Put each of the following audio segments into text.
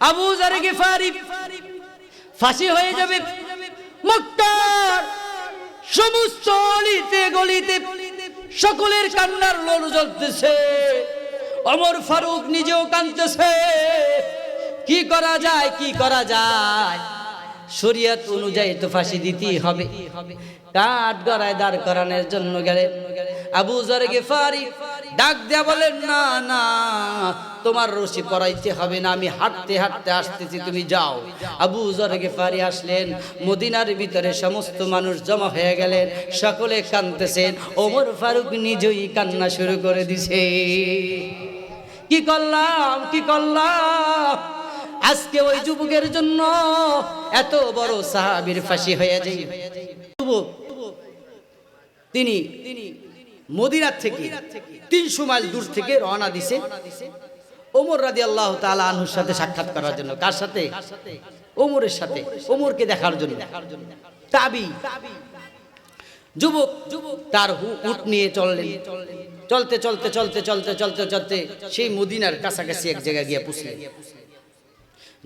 Abu jar Gifari ফাঁসি হয়ে যাবে। মক্কার সমস্ত অলিতে গলিতে সকলের কান্নার লোল জ্বলতেছে। অমর ফারুক নিজেও কাঁদতেছে। কি করা যায়, কি করা যায়? শরিয়ত অনুযায়ী তো ফাঁসি দিতেই হবে। কাঠ গড়ায় দাঁড় করানোর জন্য গেলেন আবু জর গেফারি ডাক দেয়া বলেন, না না, তোমার রশি পরাইতে হবে না, আমি হাঁটতে হাঁটতে আসতেছি, তুমি যাও। আবু জর গেফারি আসলেন, মদিনার ভিতরে সমস্ত মানুষ জমা হয়ে গেলেন, সকলে কাঁদতেছেন। ওমর ফারুক নিজেই কান্না শুরু করে দিছে। কি করলাম কি করলাম? আজকে ওই যুবকের জন্য এত বড় সাহাবীর ফাঁসি হয়ে যায় যুবক, তিনি মদিনার থেকে তিনশো মাইল দূর থেকে রওনা দিছে। ওমর রাদি আল্লাহ তালা আনহুর সাথে সাক্ষাৎ করার জন্য। কার সাথে? ওমরের সাথে। ওমরকে দেখার জন্য। তাবি। যুবক তার উট নিয়ে চললেন। চলতে চলতে চলতে চলতে চলতে চলতে সেই মদিনার কাছাকাছি এক জায়গায় গিয়ে পুষলেন।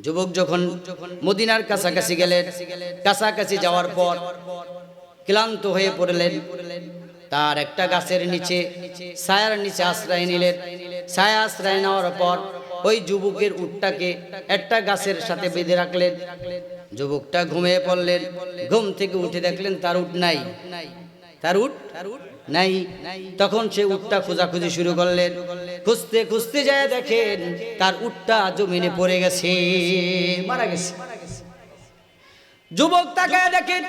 যুবক যখন মদিনার কাছাকাছি গেলেন, কাছাকাছি যাওয়ার পর ক্লান্ত হয়ে পড়লেন। তার একটা গাছের নিচে ছায়ার নিচে আশ্রয় নিলেন। ছায়া আশ্রয় নেওয়ার পর ওই যুবকের উটটাকে একটা গাছের সাথে বেঁধে রাখলেন। যুবকটা ঘুমিয়ে পড়লেন। ঘুম থেকে উঠে দেখলেন তার উট নাই। তার উট নাই। তখন সে উটটা খোঁজাখুঁজি শুরু করলেন। খুঁজতে খুঁজতে যায় দেখেন তার উটটা জমিনে পড়ে গেছে, মারা গেছে। যুবক তাকায় দেখেন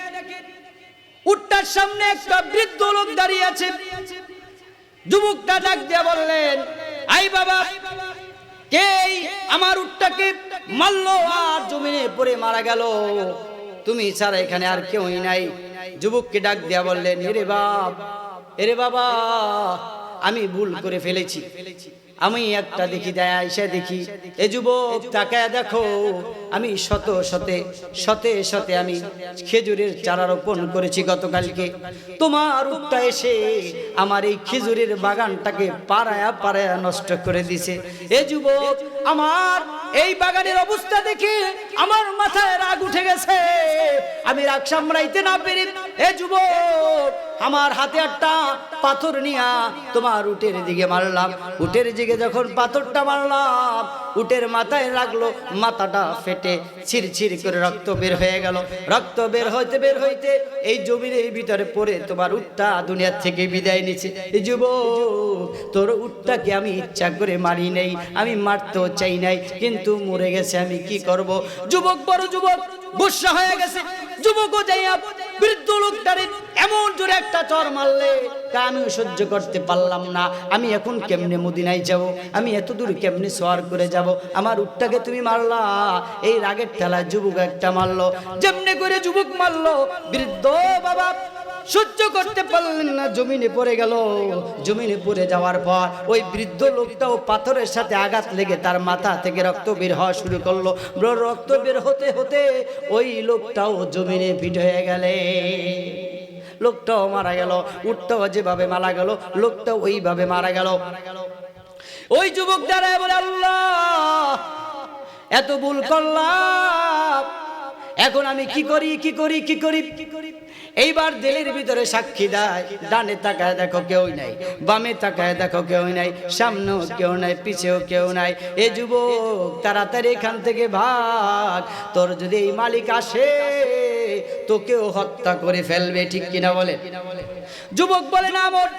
উটটার সামনে একটা বৃদ্ধ লোক দাঁড়িয়ে আছে। যুবকটা ডাক দিয়ে বললেন, আই বাবা, কে আমার উটটাকে মারলো আর জমিনে পড়ে মারা গেল। তুমি ছাড়া এখানে আর কেউই নাই। যুবককে ডাক দিয়া বললেন, এরে বাপ, এরে বাবা আমি ভুল করে ফেলেছি। আমি একটা দেখি, দেয় আইসা দেখি, এ যুবক তাকায় দেখো, আমি শত শতে শতে শতে আমি খেজুরের চারা রোপণ করেছি গতকালকে। তোমার উঠটা এসে আমার এই খেজুরের বাগানটাকে পাড়ায়া পাড়ায়া নষ্ট করে দিছে। এ যুবক, আমার এই বাগানের অবস্থা দেখে আমার মাথায় রাগ উঠে গেছে। আমি রাগ সামলাইতে না পেরে এ যুবক, আমার হাতে একটা পাথর নিয়া তোমার উটের দিকে মারলাম। উটের দিকে যখন পাথরটা মারলাম, উটের মাথায় লাগল, মাথাটা ফেটে ছিরছির করে রক্ত বের হয়ে গেল। রক্ত বের হইতে বের হইতে এই জমিনের ভিতরে পড়ে তোমার উটটা দুনিয়ার থেকে বিদায় নিচ্ছে এই যুবক, তোর উটটাকে আমি ইচ্ছা করে মারি নাই, আমি মারতেও চাই নাই, কিন্তু মরে গেছে, আমি কি করব? যুবক, বড় যুবক, গুসা হয়ে গেছে। যুবক যুবকও যাইয়া বৃদ্ধ লোকটারে এমন জোরে একটা চর মারলে, তা আমি সহ্য করতে পারলাম না। আমি এখন কেমনে মদিনায় যাব? আমি এত দূর কেমনে সোয়ার করে যাব? আমার উঠটাকে তুমি মারলা। এই রাগের ঠেলা যুবক একটা মারলো। যেমনে করে যুবক মারলো, বৃদ্ধ বাবা সহ্য করতে পারলেন না, জমিনে পড়ে গেল। জমিনে পড়ে যাওয়ার পর ওই বৃদ্ধ লোকটাও পাথরের সাথে আঘাত লেগে তার মাথা থেকে রক্ত বের হওয়া শুরু করল। রক্ত বের হতে হতে ওই লোকটাও জমিনে ফিট হয়ে গেলে। লোকটাও মারা গেল উঠটাও যেভাবে মারা গেল, লোকটাও ওইভাবে মারা গেল। ওই যুবক দাঁড়ায় বলে, আল্লাহ, এত ভুল করলাম। এখন আমি কি করি কি করি কি করি কি করি? এইবার দিলের ভিতরে সাক্ষী দেয়, ডানে তাকায় দেখো কেউ নাই, বামে তাকায় দেখো কেউ নাই, সামনেও কেউ নাই, পিছেও কেউ নাই। এ যুবক, তাড়াতাড়ি এখান থেকে ভাগ, তোর যদি এই মালিক আসে, তোকেও হত্যা করে ফেলবে, ঠিক কিনা বলে? যুবক বলে, না মোর,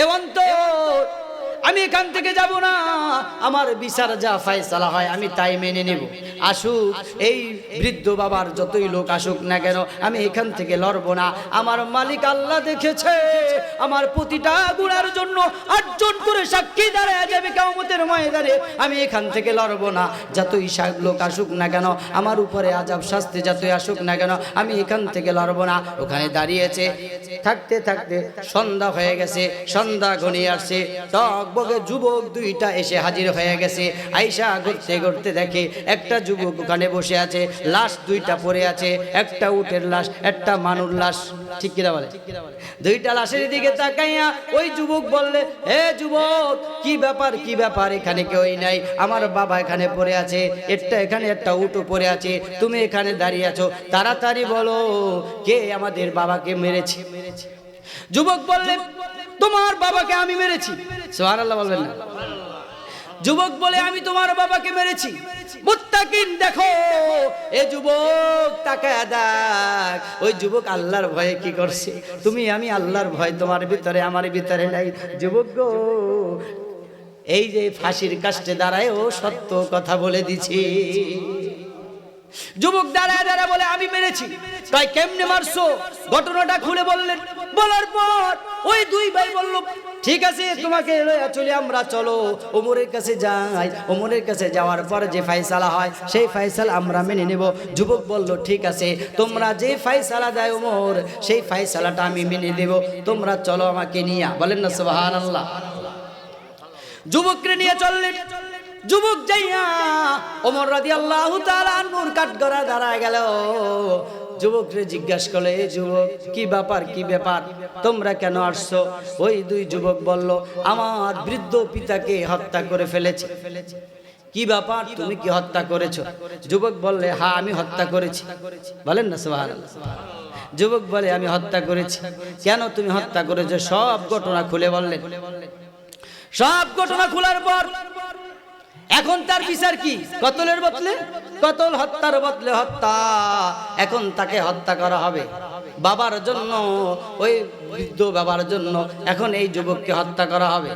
এ অন্তর আমি এখান থেকে যাব না। আমার বিচার যা ফায়সালা হয়, আমি তাই মেনে নেব। আসুক, এই বৃদ্ধ বাবার যতই লোক আসুক না কেন, আমি এখান থেকে লড়বো না। আমার মালিক আল্লাহ দেখেছে, আমার প্রতিটা গুণার জন্য আটজন করে সাক্ষী দাঁড়ায় যাবে কামতের ময়দানে। আমি এখান থেকে লড়বো না। যতই লোক আসুক না কেন, আমার উপরে আজাব শাস্তি যতই আসুক না কেন, আমি এখান থেকে লড়বো না। ওখানে দাঁড়িয়েছে, থাকতে থাকতে সন্ধ্যা হয়ে গেছে, সন্ধ্যা ঘনিয়ে আসছে, টক বগে যুবক দুইটা এসে হাজির হয়ে গেছে। আইসা ঘুরতে ঘুরতে দেখে একটা যুবক ওখানে বসে আছে, লাশ দুইটা পড়ে আছে, একটা উটের লাশ, একটা মানুর লাশ। ঠিক কিনা বলে? দুইটা লাশের দিকে তাকাইয়া ওই যুবক বললে হে যুবক, কি ব্যাপার কি ব্যাপার? এখানে কেউই নাই। আমার বাবা এখানে পড়ে আছে, একটা এখানে, একটা উটো পড়ে আছে। তুমি এখানে দাঁড়িয়ে আছো, তাড়াতাড়ি বলো, কে আমাদের বাবাকে মেরেছে? যুবক বললেন তোমার বাবাকে আমি মেরেছি। যুবক বলে, আমি তোমার বাবাকে মেরেছি। মুত্তাকিন দেখো, এ যুবক তাকায় দেখ। ওই যুবক আল্লাহর ভয়ে কি করছে? তুমি, আমি আল্লাহর ভয়, তোমার ভিতরে, আমার ভিতরে নাই। যুবক গো, এই যে ফাঁসির কাষ্টে দাঁড়ায়, ও সত্য কথা বলে দিছি। যুবক দাঁড়ায় দাঁড়ায় বলে, আমি মেরেছি। তাই কেমনে মারছো? ঘটনাটা খুলে বললেন। বলার পর ওই দুই ভাই বলল, ঠিক আছে, তোমাকে লইয়া চলে আমরা, চলো। ওমরের কাছে যাই। ওমরের কাছে যাওয়ার পর যে ফাইসালা হয়, সেই ফাইসালা আমরা মেনে নেব। যুবক বলল, ঠিক আছে, তোমরা যে ফাইসালা দেয় ওমর, সেই ফাইসালাটা আমি মেনে দেব তোমরা চলো আমাকে নিয়ে। বলেন না সুবহান আল্লাহ যুবককে নিয়ে চললেন। যুবক যাইয়া ওমর রাদি আল্লাহ তালানুর কাঠগড়া দাঁড়ায় গেল। যুবকরে জিজ্ঞাস করলে, "এ যুবক, কি ব্যাপার কি ব্যাপার? তোমরা কেন আসছো? ওই দুই যুবক বলল, আমার বৃদ্ধ পিতাকে হত্যা করে ফেলেছে। কি ব্যাপার? তুমি কি হত্যা করেছ? যুবক বললে হ্যাঁ আমি হত্যা করেছি। বলেন না সোহান যুবক বলে, আমি হত্যা করেছি। কেন তুমি হত্যা করেছ? সব ঘটনা খুলে বললেন। সব ঘটনা খোলার পর এখন তার বিচার কি? কতলের বদলে? কতল হত্যার বদলে হত্যা। এখন তাকে হত্যা করা হবে। বাবার জন্য, ওই বৃদ্ধ বাবার জন্য এখন এই যুবককে হত্যা করা হবে।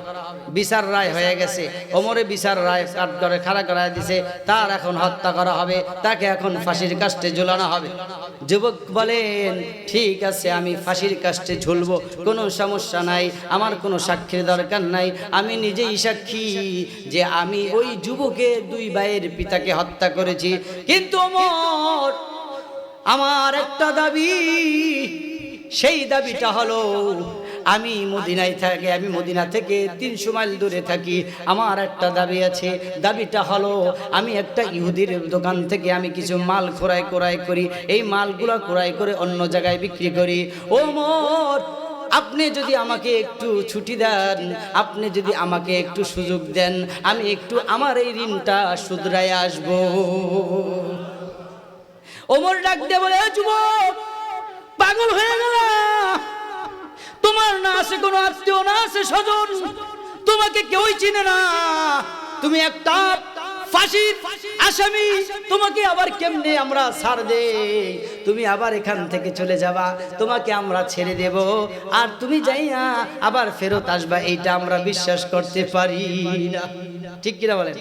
বিচার রায় হয়ে গেছে। ওমরে বিচার রায় করে খাড়া করা দিছে। তার এখন হত্যা করা হবে। তাকে এখন ফাঁসির কাস্টে ঝুলানো হবে। যুবক বলেন, ঠিক আছে, আমি ফাঁসির কাস্টে ঝুলবো। কোনো সমস্যা নাই। আমার কোনো সাক্ষীর দরকার নাই। আমি নিজেই সাক্ষী যে আমি ওই যুবকের দুই ভাইয়ের পিতাকে হত্যা করেছি। কিন্তু ওমর আমার একটা দাবি, সেই দাবিটা হলো, আমি মদিনায় থাকি, আমি মদিনা থেকে তিনশো মাইল দূরে থাকি, আমার একটা দাবি আছে, দাবিটা হলো, আমি একটা ইহুদির দোকান থেকে আমি কিছু মাল ক্রয় ক্রয় করি, এই মালগুলো ক্রয় করে অন্য জায়গায় বিক্রি করি। ও মোর, আপনি যদি আমাকে একটু ছুটি দেন, আপনি যদি আমাকে একটু সুযোগ দেন, আমি একটু আমার এই ঋণটা শুধরায় আসব। ওমর ডাক দিয়ে বলে, "এ যুবক, পাগল হয়ে গেল। তোমার না আছে কোনো আত্মীয়, না আছে স্বজন। তোমাকে কেউই চিনে না। তুমি একটা ফাঁসির আসামি। তোমাকে আবার কেমনে আমরা ছাড় দে তুমি আবার এখান থেকে চলে যাবা। তোমাকে আমরা ছেড়ে দেব। আর তুমি যাইয়া আবার ফেরত আসবা। এইটা আমরা বিশ্বাস করতে পারি না। ঠিক কিনা বলেন?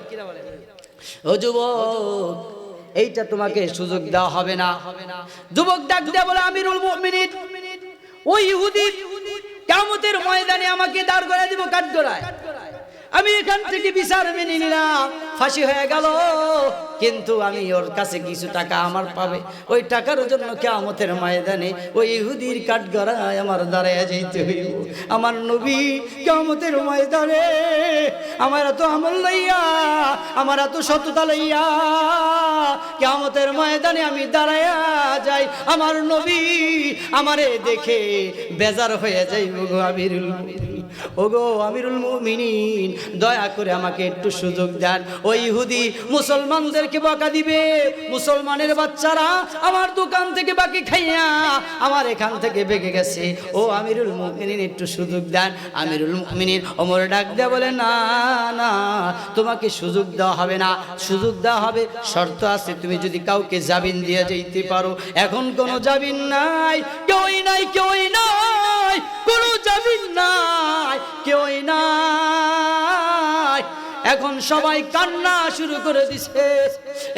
ও যুবক এইটা তোমাকে সুযোগ দেওয়া হবে না। যুবক ডাক দেয়া বলে, আমিরুল মুমিনিন, ওই ইহুদি কিয়ামতের ময়দানে আমাকে দাঁড় করে দিব কাঠগড়ায়। আমি এখান থেকে বিচার মেনে নিলাম। ফাঁসি হয়ে গেল। কিন্তু আমি ওর কাছে কিছু টাকা আমার পাবে। ওই টাকার জন্য কেয়ামতের ময়দানে ওই ইহুদির কাঠগড়ায় আমার দাঁড়ায় যাইতে হইব। আমার নবী কেয়ামতের ময়দানে আমার এত আমল লইয়া, আমার এত সততা লইয়া কেয়ামতের ময়দানে আমি দাঁড়ায়া যাই। আমার নবী আমারে দেখে বেজার হয়ে যাইব মুমিনিন। ওগো আমিরুল মুমিনিন, দয়া করে আমাকে একটু সুযোগ দেন। ওই ইহুদি, মুসলমানদেরকে বকা দিবে। মুসলমানের বাচ্চারা আমার দোকান থেকে বাকি খাইয়া আমার এখান থেকে বেগে গেছে। ও আমিরুল মুমিনিন, একটু সুযোগ দেন। আমিরুল মুমিনিন, ওমর ডাক দেয়া বলে, না না, তোমাকে সুযোগ দেওয়া হবে না। সুযোগ দেওয়া হবে, শর্ত আছে, তুমি যদি কাউকে জামিন দিয়ে যেতে পারো। এখন কোনো জামিন নাই, কেউই নাই কেউই নাই, কোনো জামিন নাই। কেউই নাই। এখন সবাই কান্না শুরু করে দিছে।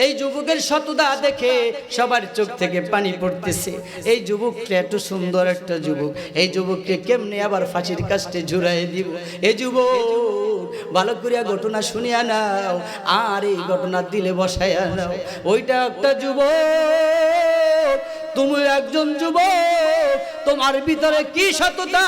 এই যুবকের সততা দেখে সবার চোখ থেকে পানি পড়তেছে। এই যুবকটা এত সুন্দর একটা যুবক। এই যুবককে কেমনে আবার ফাঁসির কাছে ঝুরাই দিব? এই যুবক, ভালো করিয়া ঘটনা শুনিয়া নাও, আর এই ঘটনা দিলে বসাইয়া নাও। ওইটা একটা যুবক, তুমি একজন যুবক। তোমার ভিতরে কি সততা?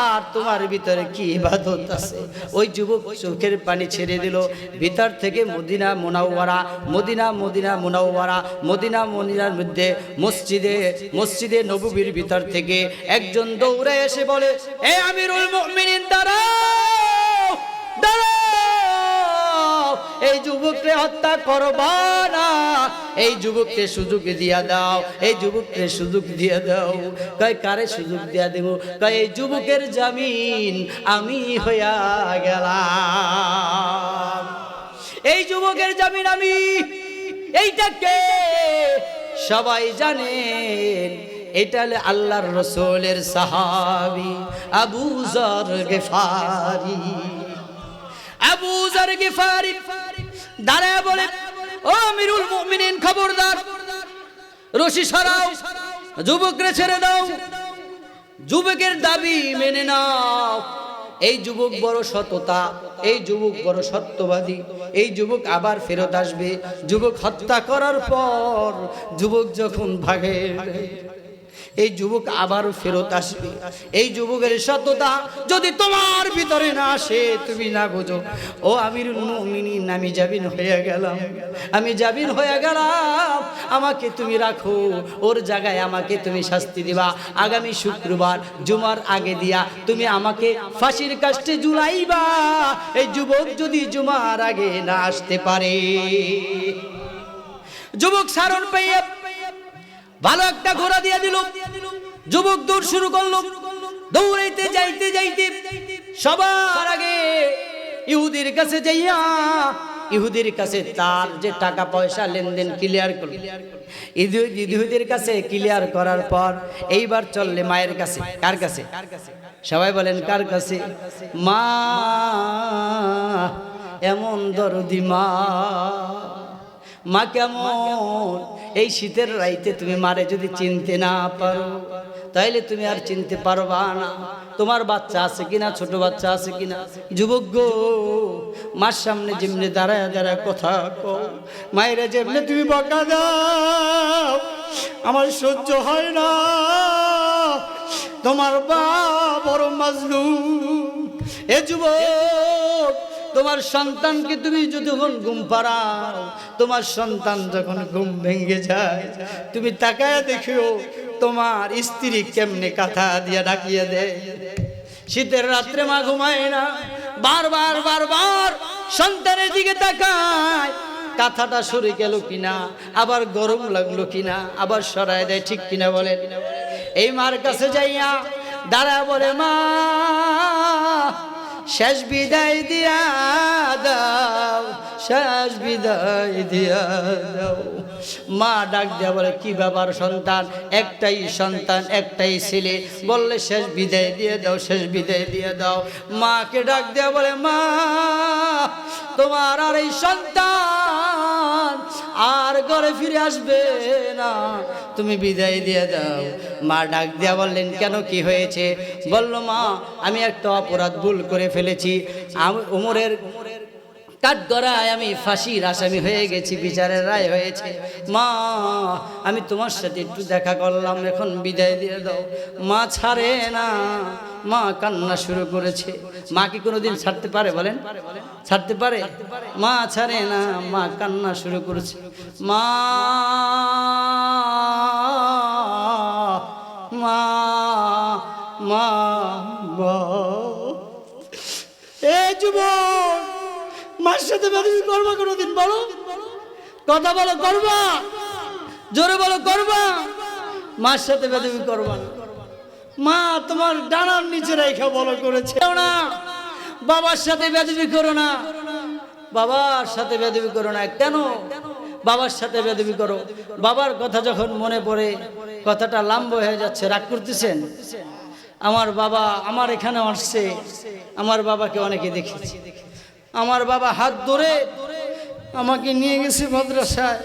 আর তোমার ভিতরে কি ইবাদত আছে? ওই যুবক চোখের পানি ছেড়ে দিল। ভিতর থেকে Medina Munawwara, Medina Medina Munawwara, Medina, মদিনার মধ্যে মসজিদে মসজিদে নববীর ভিতর থেকে একজন দৌড়ে এসে বলে, এ আমিরুল মুমিনিন, দাঁড়াও দাঁড়াও। এই যুবককে হত্যা করবা না। এই যুবককে সুযোগ দিয়া দাও, এই যুবককে সুযোগ দিয়া দাও। কয়, কারে সুযোগ দিয়া দেব? কয়, এই যুবকের জামিন আমি হইয়া গেলাম। এই যুবকের জামিন আমি, এইটাকে সবাই জানেন, এটা হলো আল্লাহর রসুলের সাহাবি আবু জর গেফারি। আবু জর গেফারি দাঁড়ায় বলে, ও আমিরুল মুমিনিন, খবরদার। রশি সরাও, যুবকরে ছেড়ে দাও। যুবকের দাবি মেনে নাও। এই যুবক বড় সততা, এই যুবক বড় সত্যবাদী। এই যুবক আবার ফেরত আসবে। যুবক হত্যা করার পর যুবক যখন ভাগে এই যুবক আবারও ফেরত আসবে। এই যুবকের সততা যদি তোমার ভিতরে না আসে, তুমি না বোঝো। ও আমির মুমিনিন, আমি জাবিন হয়ে গেলাম। আমি জাবিন হয়ে গেলাম। আমাকে তুমি রাখো। ওর জায়গায় আমাকে তুমি শাস্তি দিবা। আগামী শুক্রবার জুমার আগে দিয়া তুমি আমাকে ফাঁসির কাষ্টে জুলাইবা এই যুবক যদি জুমার আগে না আসতে পারে, যুবক সারণ পাইয়া ভালো একটা ঘোড়া দিয়ে দিল যুবক দৌড় শুরু করল দৌড়াইতে যাইতে যাইতে সবার আগে ইহুদির কাছে যাইয়া ইহুদির কাছে তার যে টাকা পয়সা লেনদেন ক্লিয়ার করল ইহু- ইহুদির কাছে ক্লিয়ার করার পর এইবার চললে মায়ের কাছে। কার কাছে? সবাই বলেন, কার কাছে? মা, এমন দরদি মা। মা কেমন? এই শীতের রাইতে তুমি মারে যদি চিনতে না পারো, তাইলে তুমি আর চিনতে পারবা না। তোমার বাচ্চা আছে কিনা, ছোট বাচ্চা আছে কিনা? যুবক গো, মার সামনে যেমনি দাঁড়ায় দাঁড়ায় কথা কো মায়েরা যেমনি তুমি বকা দাও, আমার সহ্য হয় না। তোমার বা বড় মাজলুম। এ যুবক তোমার সন্তানকে তুমি যতক্ষণ ঘুম পাড়াও, তোমার সন্তান যখন ঘুম ভেঙে যায়, তুমি তাকায় দেখিও তোমার স্ত্রী কেমনে কাঁথা দিয়ে ডাকিয়ে দেয়। শীতের রাত্রে মা ঘুমায় না, বারবার বারবার সন্তানের দিকে তাকায়। কাঁথাটা সরে গেল কিনা, আবার গরম লাগল কিনা, আবার সরায় দেয় ঠিক কিনা বলেন এই মার কাছে যাইয়া দাঁড়া বলে, মা শেষ বিদায় দিয়া দাও শেষ বিদায় দিয়া দাও। মা ডাক দেওয়া বলে, কি ব্যাপার সন্তান? একটাই সন্তান, একটাই ছেলে। বললে, শেষ বিদায় দিয়ে দাও, শেষ বিদায় দিয়ে দাও। মাকে ডাক দেওয়া বলে, মা, তোমার আর এই সন্তান আর ঘরে ফিরে আসবে না। তুমি বিদায় দিয়ে দাও। মা ডাক দেওয়া বললেন, কেন, কি হয়েছে? বলল, মা, আমি একটা অপরাধ ভুল করে ফেলেছি। আমি উমরের কাঠগড়ায় আমি ফাঁসির আসামি হয়ে গেছি, বিচারের রায় হয়েছে। মা, আমি তোমার সাথে একটু দেখা করলাম, এখন বিদায় দিয়ে দাও। মা ছাড়ে না, মা কান্না শুরু করেছে। মা কি কোনোদিন ছাড়তে পারে বলেন? ছাড়তে পারে? মা ছাড়ে না, মা কান্না শুরু করেছে। মা মা মা এ যুবক! মার সাথে বেদবি করবা কোনোদিন বলো? কথা বলো, করবা? জোরে বলো, করবা? মার সাথে বেদবি করবা মা, তোমার ডানার নিচে রেখা বলো করেছে। না। বাবার সাথে বেদবি করো না। বাবার সাথে বেদবি করো না। কেন? বাবার সাথে বেদবি করো। বাবার কথা যখন মনে পড়ে, কথাটা লাম্ব হয়ে যাচ্ছে। রাগ করতেছেন? আমার বাবা আমার এখানে আসছে। আমার বাবাকে অনেকে দেখেছি। আমার বাবা হাত ধরে আমাকে নিয়ে গেছে মাদ্রাসায়।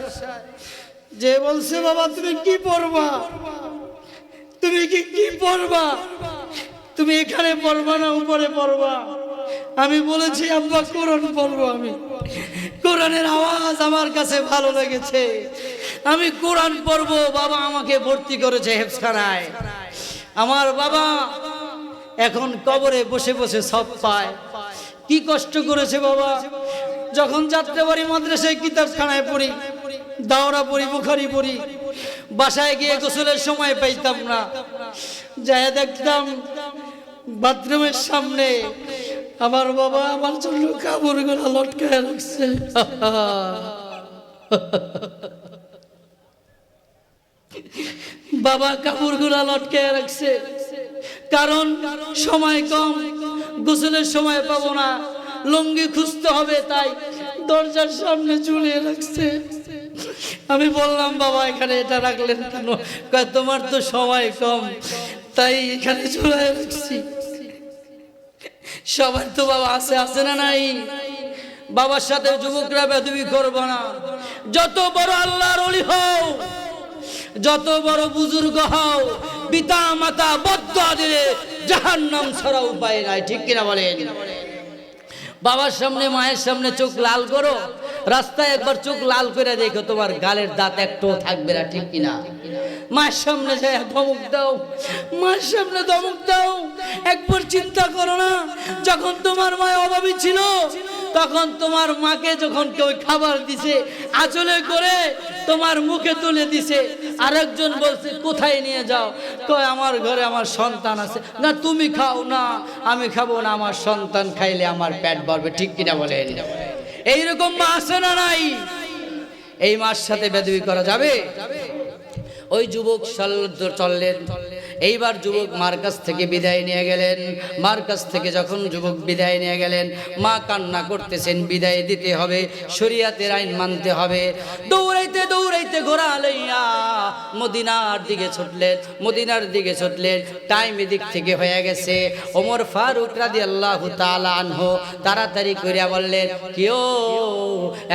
যে বলছে, বাবা, তুমি কি পড়বা? তুমি কি কি পড়বা? তুমি এখানে পড়বা না উপরে পড়বা? আমি বলেছি, আব্বা, কোরআন পড়ব আমি। কোরআনের আওয়াজ আমার কাছে ভালো লেগেছে। আমি কোরআন পড়ব, বাবা আমাকে ভর্তি করেছে হেফখানায় আমার বাবা এখন কবরে বসে বসে সব পায়। কি কষ্ট করেছে বাবা? যখন যাত্রাবাড়ি মাদ্রাসায় কিতাবখানায় পড়ি দাওরা পড়ি বুখারি পড়ি বাসায় গিয়ে গোসলের সময় পাইতাম না। যাই দেখতাম বাথরুমের সামনে আমার বাবা আমার জন্য কাপড় কাপড়গুলো লটকায় রাখছে। বাবা কাপড় কাপড়গুলা লটকায় রাখছে। কারণ সময় কম, গোসলের সময় পাবো না। লুঙ্গি খুঁজতে হবে তাই দরজার সামনে ঝুলিয়ে রাখছে। আমি বললাম, বাবা, এখানে এটা রাখলেন কেন? তোমার তো সময় কম, তাই এখানে ঝুলাই রাখছি। সবার তো বাবা আছে আছে না নাই? বাবার সাথে যুবকরা বেদবি করব না। যত বড় আল্লাহর অলি হও, যত বড় বুজুর্গ হও পিতা মাতা বদ্ধ দিলে জাহান নাম ছাড়া উপায় নাই, ঠিক কিনা বলেন? বাবার সামনে, মায়ের সামনে চোখ লাল করো, রাস্তায় একবার চোখ লাল করে দেখো তোমার গালের দাঁত একটু থাকবে না, ঠিক কিনা? মায়ের সামনে যায়, ধমক দাও, মায়ের সামনে ধমক দাও, একবার চিন্তা করো না, যখন তোমার মায় অভাবী ছিল, তখন তোমার মাকে যখন কেউ খাবার দিছে, আঁচলে করে তোমার মুখে তুলে দিছে আরেকজন বলছে, কোথায় নিয়ে যাও? কয়, আমার ঘরে আমার সন্তান আছে। না, তুমি খাও না, আমি খাব না, আমার সন্তান খাইলে আমার পেট ভরবে। ঠিক কিনা বলেন? এইরকম মা আছে না নাই? এই মার সাথে বেদবি করা যাবে? ওই যুবক চললেন। এইবার যুবক মার কাছ থেকে বিদায় নিয়ে গেলেন। মার কাছ থেকে যখন যুবক বিদায় নিয়ে গেলেন, মা কান্না করতেছেন, বিদায় দিতে হবে, শরিয়াতের আইন মানতে হবে। দৌড়াইতে দৌড়াইতে ঘোরা লইয়া মদিনার দিকে ছুটলেন, মদিনার দিকে ছুটলেন। টাইম এদিক থেকে হয়ে গেছে। ওমর ফারুক রাদি আল্লাহ আনহ তাড়াতাড়ি করিয়া বললেন কেউ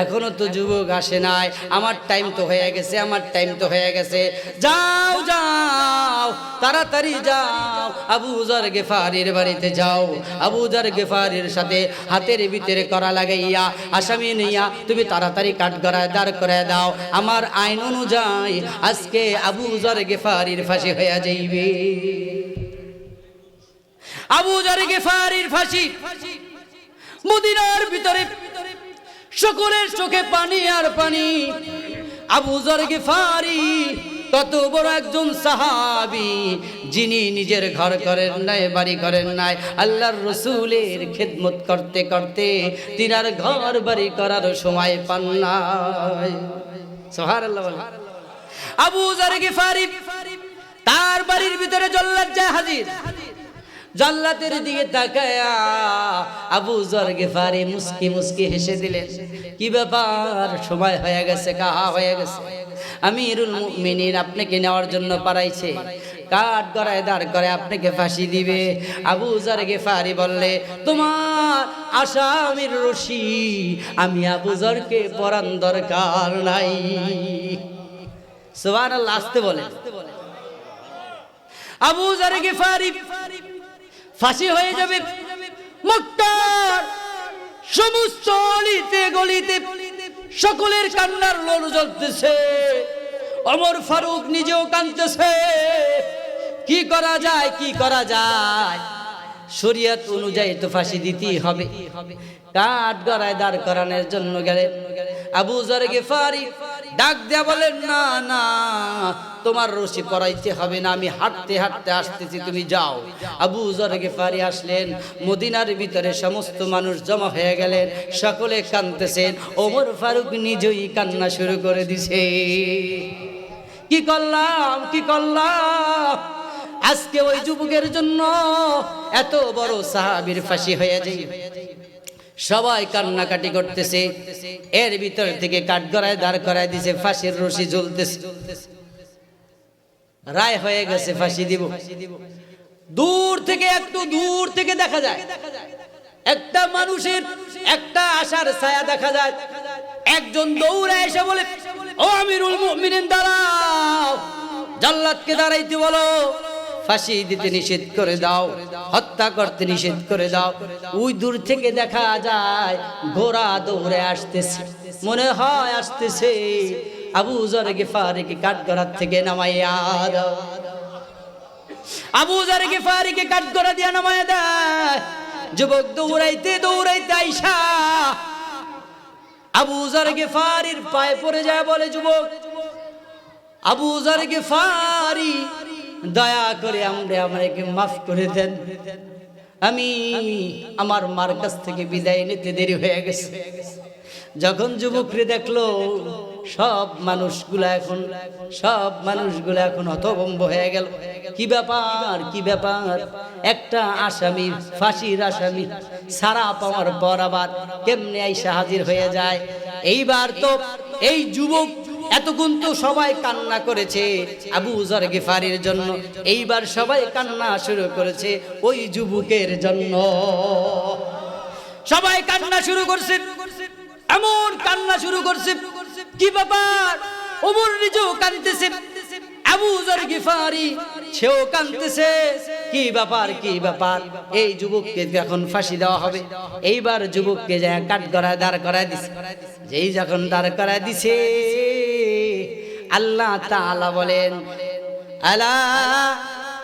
এখনও তো যুবক আসে নাই। আমার টাইম তো হয়ে গেছে, আমার টাইম তো হয়ে গেছে। যাও যাও তাড়াতাড়ি যাও। আবু জার গেফারির বাড়িতে যাও। আবু জার গেফারির সাথে হাতের ভিতরে করা লাগাইয়া আসামি নিয়া তুমি তাড়াতাড়ি কাঠ গড়ায় দাঁড় করে দাও। আমার আইন অনুযায়ী আজকে আবু জার গেফারির ফাঁসি হইয়া যাইবে। আবু জার গেফারির ফাঁসি মদিনার ভিতরে, সকলের চোখে পানি আর পানি। আবু জর গেফারি কত বড় একজন সাহাবি, যিনি নিজের ঘর করেন নাই, বাড়ি করেন নাই, আল্লাহর রসুলের খেদমত করতে করতে তিনার ঘর বাড়ি করার সময় পান নাই। বলেন। আবু জর গেফারি তার বাড়ির ভিতরে জল্লাদ যায় হাজির। জাল্লাতের দিকে তাকায়া আবু জর গেফারি মুস্কি মুস্কি হেসে দিলেন, কি ব্যাপার? সময় হয়ে গেছে, কাহা হয়ে গেছে? আমিরুল মুমিনিন আপনাকে নেওয়ার জন্য পারাইছে। কাঠ গড়ায় দাঁড় করে আপনাকে ফাঁসি দিবে। আবু জর গেফারি বললে, তোমার আসামির রশি, আমি আবু জরকে পরান দরকার নাই। সুবহানাল্লাহ, আসতে বলে আবু জর গেফারি ফাঁসি হয়ে যাবে। মক্কার সমস্ত অলিতে গলিতে সকলের কান্নার লোল জ্বলতেছে। অমর ফারুক নিজেও কাঁদতেছে। কি করা যায়, কি করা যায়? শরিয়ত অনুযায়ী তো ফাঁসি দিতেই হবে। কাঠ গড়ায় দাঁড় করানোর জন্য গেলেন আবু জর গেফারি ডাক দেয়া বলেন, না না, তোমার রশি পরাইতে হবে না, আমি হাঁটতে হাঁটতে আসতেছি, তুমি যাও। আবু জর গেফারি আসলেন, মদিনার ভিতরে সমস্ত মানুষ জমা হয়ে গেলেন, সকলে কাঁদতেছেন। ওমর ফারুক নিজেই কান্না শুরু করে দিছে। কি করলাম কি করলাম? আজকে ওই যুবকের জন্য এত বড় সাহাবীর ফাঁসি হয়ে যায় সবাই কান্নাকাটি করতেছে। এর ভিতর থেকে কাঠগড়ায় দাঁড় করায় দিছে, ফাঁসির রশি ঝুলতেছে। রায় হয়ে গেছে, ফাঁসি দিব। দূর থেকে, একটু দূর থেকে দেখা যায়। একটা মানুষের একটা আশার ছায়া দেখা যায়। একজন দৌড়ে এসে বলে, ও আমিরুল মুমিনিন দাঁড়াও জাল্লাদকে দাঁড়াইতে বলো। ফাঁসি দিতে নিষেধ করে দাও, হত্যা করতে নিষেধ করে দাও। ওই দূর থেকে দেখা যায় ঘোড়া দৌড়ে আসতেছে। মনে হয় আসতেছে আবু জর গেফারে কি কাঠগড়ার থেকে নামাইয়া দাও। আবু জার কাট করে দিয়া নামায় দেয়। যুবক দৌড়াইতে দৌড়াইতে আইসা আবু জার গিফারির পায়ে পড়ে যায় বলে, যুবক, আবু জার গিফারি দয়া করে আমরা আমাকে মাফ করে দেন। আমি আমার মার কাছ থেকে বিদায় নিতে দেরি হয়ে গেছে। যখন যুবকরে দেখল, সব মানুষগুলা এখন সব মানুষগুলা এখন হতভম্ব হয়ে গেল। কি ব্যাপার কি ব্যাপার? একটা আসামি, ফাঁসির আসামি সারা পাওয়ার পর আবার কেমনে আইসা হাজির হয়ে যায়? এইবার তো এই যুবক এতক্ষণ তো সবাই কান্না করেছে। আবু উজার গেফারির জন্য। এইবার সবাই কান্না শুরু করেছে ওই যুবকের জন্য। সবাই কান্না শুরু করছে। এমন কান্না শুরু করছে। কি ব্যাপার? ওমর নিজেও কাঁদতেছে। আবু উজার গিফারি, সেও কাঁদতেছে। কি ব্যাপার কি ব্যাপার? এই যুবককে এখন ফাঁসি দেওয়া হবে, এইবার যুবককে যা কাঠ করায় দাঁড় করায় দিছে। যেই যখন দাঁড় করায় দিছে আল্লাহ তাআলা বলেন আলা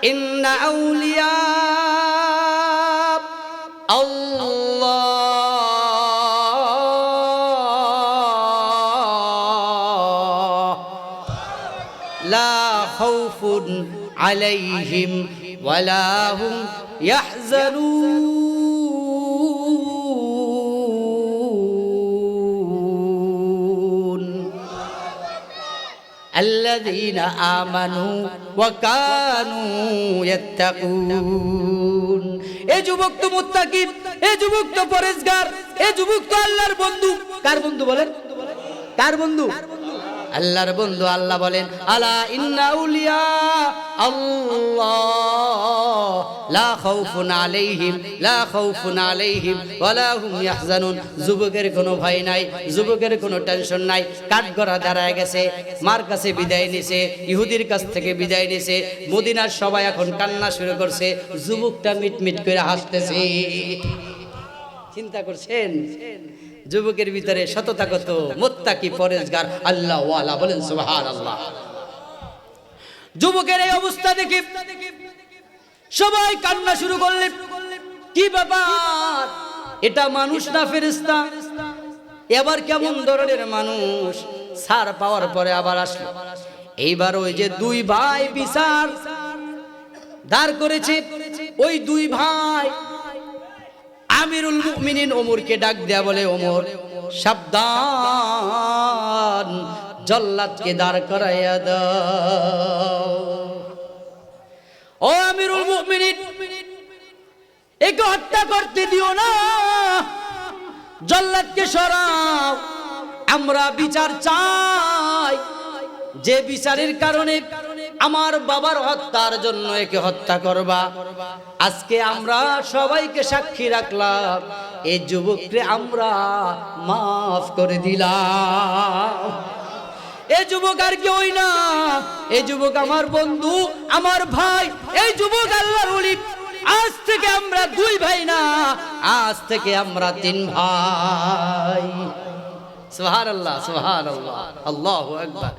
ইন্না আউলিয়া আল্লাহ লা খাউফুন আলাইহিম ওয়ালা হুম الذين آمنوا وكانوا يتقون এ যুবক তো মুত্তাকি এ যুবক তো পরেশগার এ যুবক তো আল্লাহর বন্ধু কার বন্ধু বলেন কার বন্ধু আল্লাহর বন্ধু আল্লাহ বলেন, আলা ইন্না উলিয়া আল্লাহ, লা খাউফুন আলাইহিম, লা খাউফুন আলাইহিম, ওয়ালা হুম ইয়াহজানুন। যুবকের কোনো ভয় নাই, যুবকের কোনো টেনশন নাই, কাঠগড়া দাঁড়ায় গেছে, মার কাছে বিদায় নিছে, ইহুদির কাছ থেকে বিদায় নিছে, মদিনার সবাই এখন কান্না শুরু করছে, যুবকটা মিটমিট করে হাসতেছে। চিন্তা করছেন? যুবকের ভিতরে সততা কত মোত্তাকি পরেশগার আল্লাহ বলেন সুবহান আল্লাহ যুবকের এই অবস্থা দেখে সবাই কান্না শুরু করলেন। কি ব্যাপার? এটা মানুষ না ফেরেস্তা এবার কেমন ধরনের মানুষ? সার পাওয়ার পরে আবার আসলো। এইবার ওই যে দুই ভাই বিচার দাঁড় করেছে। ওই দুই ভাই আমিরুল মুমিনিন ওমরকে ডাক দেয়া বলে, ওমর, সাবধান, জল্লাদকে দাঁড় করাইয়া দাও। ও আমিরুল মুমিনিন, একে হত্যা করতে দিও না, জল্লাদকে সরাও। আমরা বিচার চাই, যে বিচারের কারণে আমার বাবার হত্যার জন্য একে হত্যা করবা। আজকে আমরা সবাইকে সাক্ষী রাখলাম, এই যুবককে আমরা মাফ করে দিলাম। এ যুবক আর কেউই না এই যুবক আমার বন্ধু, আমার ভাই, এই যুবক আল্লাহর ওলি। আজ থেকে আমরা দুই ভাই না, আজ থেকে আমরা তিন ভাই। সুবহানাল্লাহ সুবহানাল্লাহ, আল্লাহু আকবার।